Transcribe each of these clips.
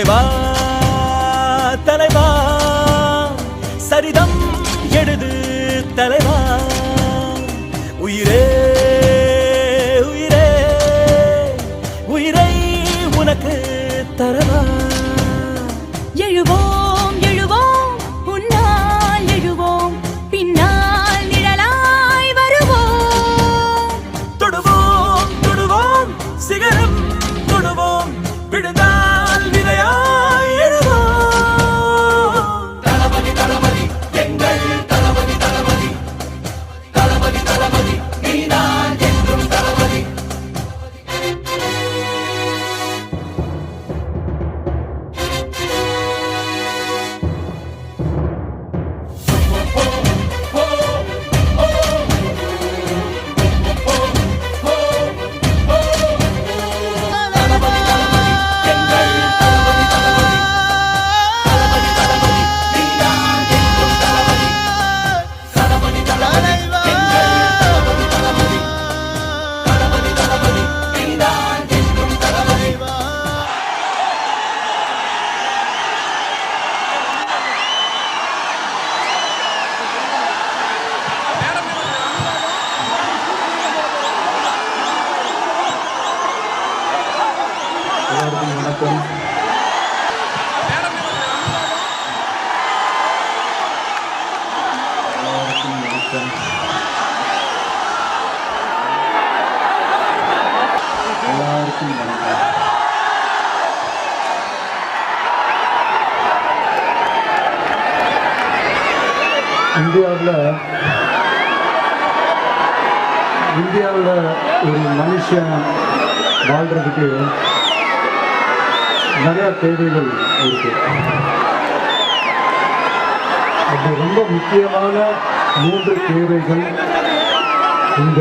தலைவா தலைவா வணக்கம் வணக்கம் எல்லாருக்கும் வணக்கம் இந்தியாவில் இந்தியாவில் ஒரு மனுஷன் வாழ்கிறதுக்கு நிறைய தேவைகள் இருக்கு. அது ரொம்ப முக்கியமான மூன்று தேவைகள் இந்த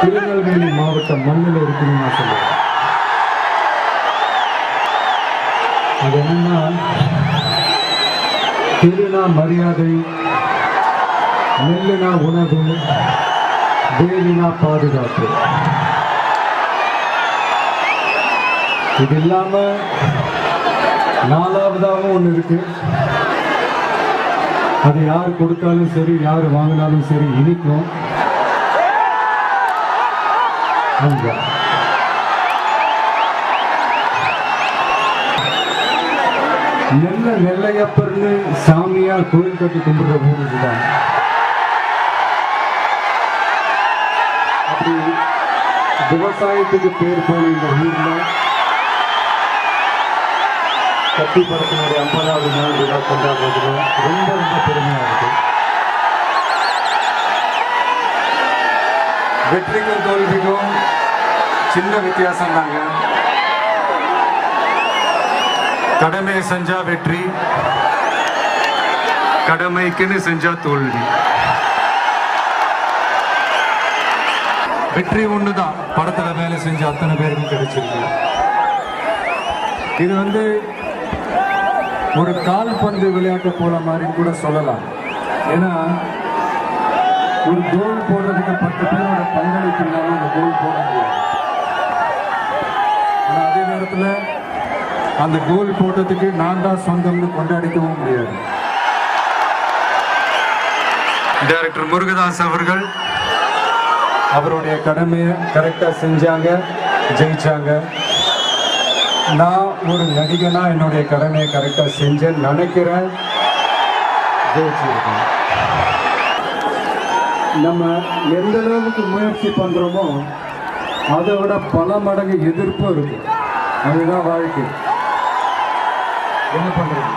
திருநெல்வேலி மாவட்ட மண்ணில் இருக்குன்னு நான் சொல்லுவேன் அது என்னன்னா திருநா மரியாதை நெல்லுனா உணவு வேலினா பாதுகாப்பு. இது இல்லாம நாலாவதாகவும் ஒன்று இருக்கு. அது யார் கொடுத்தாலும் சரி யார் வாங்கினாலும் சரி இனிக்கும். அங்க. நெல்ல நெல்லையப்பர்னு சாமியார் கோயில் கட்டி கும்பிடுற ஊர் இதுதான். அப்படி விவசாயத்துக்கு பேர் போன இந்த ஊர்ல கட்டி படத்தினுடைய ஐம்பதாவது நாள் விழா கொண்டாடுறதுல ரொம்ப ரொம்ப பெருமையாக இருக்கு. வெற்றிக்கும் தோல்விக்கும் சின்ன வித்தியாசம் தாங்க. கடமை செஞ்சா வெற்றி கடமைக்குன்னு செஞ்சா தோல்வி. வெற்றி ஒண்ணுதான். படத்துல வேலை செஞ்ச அத்தனை பேருக்கும் கிடைச்சிருக்கு. இது வந்து ஒரு கால்பந்து விளையாட்டு போல மாதிரி கூட சொல்லலாம். ஏன்னா ஒரு கோல் போடுறதுக்கு பத்து பேரோட பங்களிப்பு இல்லாமல் அந்த கோல் போட முடியாது. ஆனா அதே நேரத்தில் அந்த கோல் போட்டதுக்கு நான் தான் சொந்தம்னு கொண்டாடிக்கவும் முடியாது. டைரக்டர் முருகதாஸ் அவர்கள் அவருடைய கடமையை கரெக்டாக செஞ்சாங்க ஜெயிச்சாங்க. நான் ஒரு நடிகனா என்னுடைய கடமையை கரெக்டாக செஞ்சேன் நினைக்கிறேன். ஜெயிச்சிருக்கேன். நம்ம எந்த அளவுக்கு முயற்சி பண்ணுறோமோ அதை விட பல மடங்கு எதிர்ப்பு இருக்கு. அதுதான் வாழ்க்கை. என்ன பண்ணுறது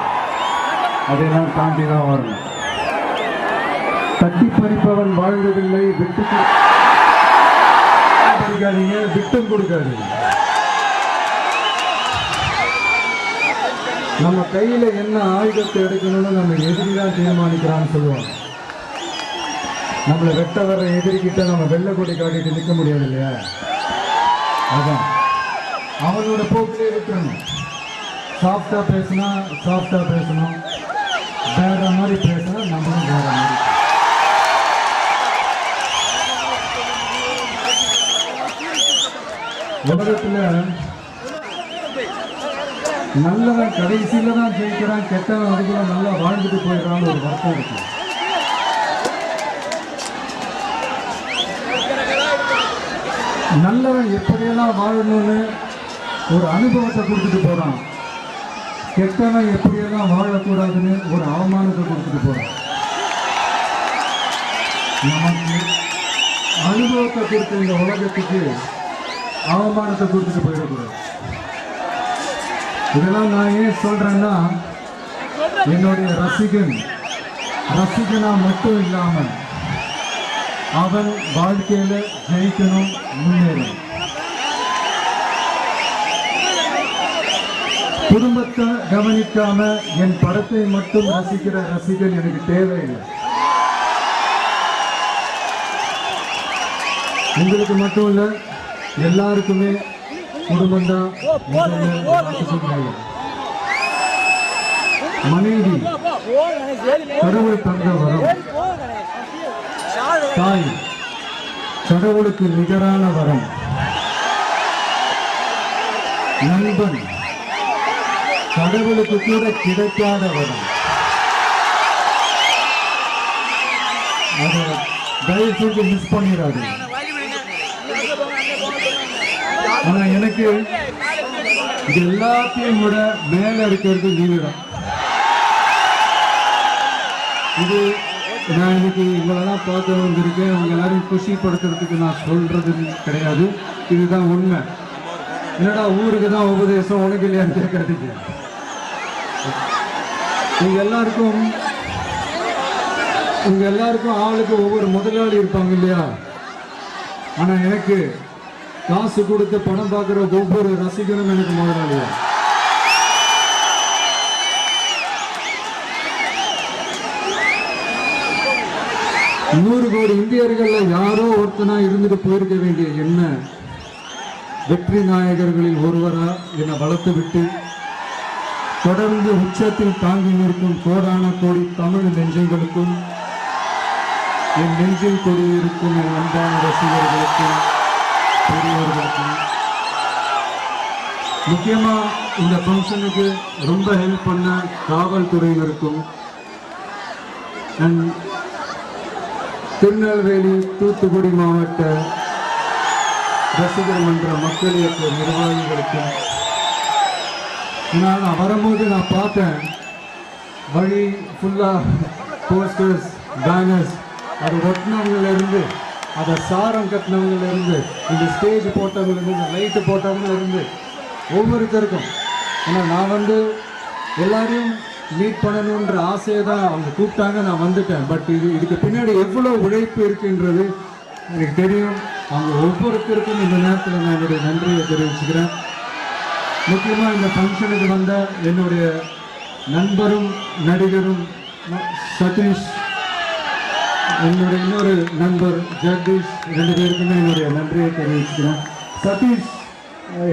அதையெல்லாம் தாண்டி தான் வரணும். தட்டி பறிப்பவன் வாழ்ந்ததில்லை விட்டு கொடு- பறிக்காதீங்க விட்டும் கொடுக்காதீங்க. நம்ம கையில என்ன ஆயுதத்தை எடுக்கணும்னு நம்ம எதிரி தான் தீர்மானிக்கிறான்னு சொல்லுவாங்க. நம்மளை வெட்ட வர்ற எதிரிக்கிட்ட நம்ம வெள்ளை கொடி காட்டிட்டு நிற்க முடியாது இல்லையா? அதான். அவனோட போக்கிலே இருக்கணும். சாஃப்டா பேசினா சாஃப்டா பேசணும். வேற மாதிரி பேசினா நம்மளும் வேற மாதிரி உலகத்துல நல்லவன் கடைசியில் தான் ஜெயிக்கிறான் கெட்டவன் அதுக்குள்ள நல்லா வாழ்ந்துட்டு போயிடறான்னு ஒரு வருத்தம் இருக்கு. நல்லவன் எப்படியெல்லாம் வாழணும்னு ஒரு அனுபவத்தை கொடுத்துட்டு போறான். கெட்டவன் எப்படியெல்லாம் வாழக்கூடாதுன்னு ஒரு அவமானத்தை கொடுத்துட்டு போறான். நமக்கு அனுபவத்தை கொடுத்த இந்த உலகத்துக்கு அவமானத்தை கொடுத்துட்டு போயிடக்கூடாது. இதெல்லாம் நான் ஏன் சொல்றேன்னா என்னுடைய ரசிகன் ரசிகனா மட்டும் இல்லாமல் அவன் வாழ்க்கையில ஜெயிக்கணும் முன்னேறும். குடும்பத்தை கவனிக்காம என் படத்தை மட்டும் ரசிக்கிற ரசிகன் எனக்கு தேவையில்லை. உங்களுக்கு மட்டும் இல்லை எல்லாருக்குமே குடும்பம் மனைவி கடவுள் தந்த வரம். தாய் கடவுளுக்கு நிகரான வரம். நண்பன் கடவுளுக்கு கூட கிடைக்காத வரம். அதை தயவு செஞ்சு மிஸ் பண்ணிடாது ஆனா எனக்கு இது எல்லாத்தையும் விட மேல இருக்கிறது நீங்க தான் இது நான் இன்னைக்கு இவங்களெல்லாம் பார்க்க வந்திருக்கேன். அவங்க எல்லாரையும் குஷிப்படுத்துறதுக்கு நான் சொல்றது கிடையாது. இதுதான் உண்மை. என்னடா ஊருக்கு தான் உபதேசம்? உனக்கு இல்லையான்னு கேட்கறதுக்கு உங்க எல்லாருக்கும் உங்க எல்லாருக்கும் ஆளுக்கு ஒவ்வொரு முதலாளி இருப்பாங்க இல்லையா? ஆனா எனக்கு காசு கொடுத்து படம் பார்க்குற ஒவ்வொரு ரசிகனும் எனக்கு முதலாளியா? நூறு கோடி இந்தியர்கள்ல யாரோ ஒருத்தனா இருந்துட்டு போயிருக்க வேண்டிய என்ன? வெற்றி நாயகர்களில் ஒருவரா என்னை வளர்த்து விட்டு தொடர்ந்து உச்சத்தில் தாங்கி நிற்கும் கோடான கோடி தமிழ் நெஞ்சங்களுக்கும் என் நெஞ்சில் கொடியிருக்கும் என் அன்பான ரசிகர்களுக்கும் பெரியவர்களுக்கும் முக்கியமா இந்த ஃபங்க்ஷனுக்கு ரொம்ப ஹெல்ப் பண்ண காவல்துறையினருக்கும் அண்ட் திருநெல்வேலி தூத்துக்குடி மாவட்ட ரசிகர் மன்ற மக்கள் இயக்க நிர்வாகிகளுக்கும். நான் வரும்போது நான் பார்த்தேன் வழி ஃபுல்லாக போஸ்டர்ஸ் பேனர்ஸ் அது ஒட்டினவங்கல இருந்து அதை சாரம் கட்டினவங்கலேருந்து இந்த ஸ்டேஜ் போட்டவங்கலேருந்து இந்த லைட்டு போட்டவங்கல இருந்து ஒவ்வொருத்தருக்கும். ஏன்னா நான் வந்து எல்லாரையும் மீட் பண்ணணுன்ற ஆசையை தான் அவங்க கூப்பிட்டாங்க நான் வந்துட்டேன். பட் இது இதுக்கு பின்னாடி எவ்வளோ உழைப்பு இருக்குன்றது எனக்கு தெரியும். அவங்க ஒவ்வொருத்தருக்கும் இந்த நேரத்தில் நான் என்னுடைய நன்றியை தெரிவிச்சுக்கிறேன். முக்கியமாக இந்த ஃபங்க்ஷனுக்கு வந்த என்னுடைய நண்பரும் நடிகரும் சதீஷ் என்னுடைய இன்னொரு நண்பர் ஜெகதீஷ் ரெண்டு பேருக்குமே என்னுடைய நன்றியை தெரிவிச்சுக்கிறேன் சதீஷ்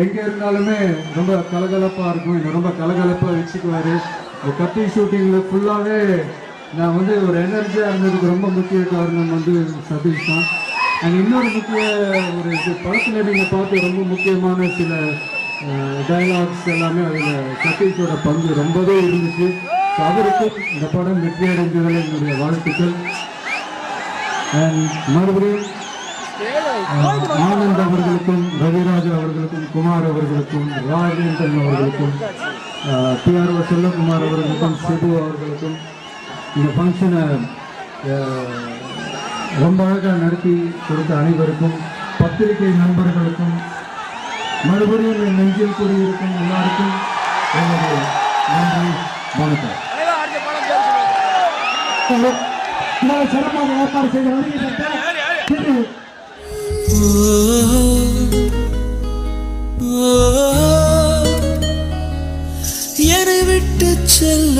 எங்கே இருந்தாலுமே ரொம்ப கலகலப்பாக இருக்கும். என்னை ரொம்ப கலகலப்பாக வச்சுக்குவார். இந்த கத்தி ஷூட்டிங்கில் ஃபுல்லாகவே நான் வந்து ஒரு எனர்ஜியாக இருந்ததுக்கு ரொம்ப முக்கிய காரணம் வந்து சதீஷ் தான். அண்ட் இன்னொரு முக்கிய ஒரு இது படத்தில் நீங்கள் பார்த்து ரொம்ப முக்கியமான சில டைலாக்ஸ் எல்லாமே அதில் சதீஷோட பங்கு ரொம்பவே இருந்துச்சு. ஸோ அவருக்கும் இந்த படம் வெற்றி அடைந்ததில் என்னுடைய வாழ்த்துக்கள். மறுபடியும் ஆனந்த் அவர்களுக்கும் ரவிராஜ் அவர்களுக்கும் குமார் அவர்களுக்கும் ராஜேந்திரன் அவர்களுக்கும் பிஆர்ஓ செல்லகுமார் அவர்களுக்கும் சிபு அவர்களுக்கும் இந்த ஃபங்க்ஷனை ரொம்ப அழகாக நடத்தி கொடுத்த அனைவருக்கும் பத்திரிகை நண்பர்களுக்கும் மறுபடியும் என் நெஞ்சில் கூடியிருக்கும் எல்லாருக்கும் என்னுடைய நன்றி வணக்கம். இவ்வளவு சிறப்பாக ஏற்பாடு செய்த வழியை விட்டு செல்ல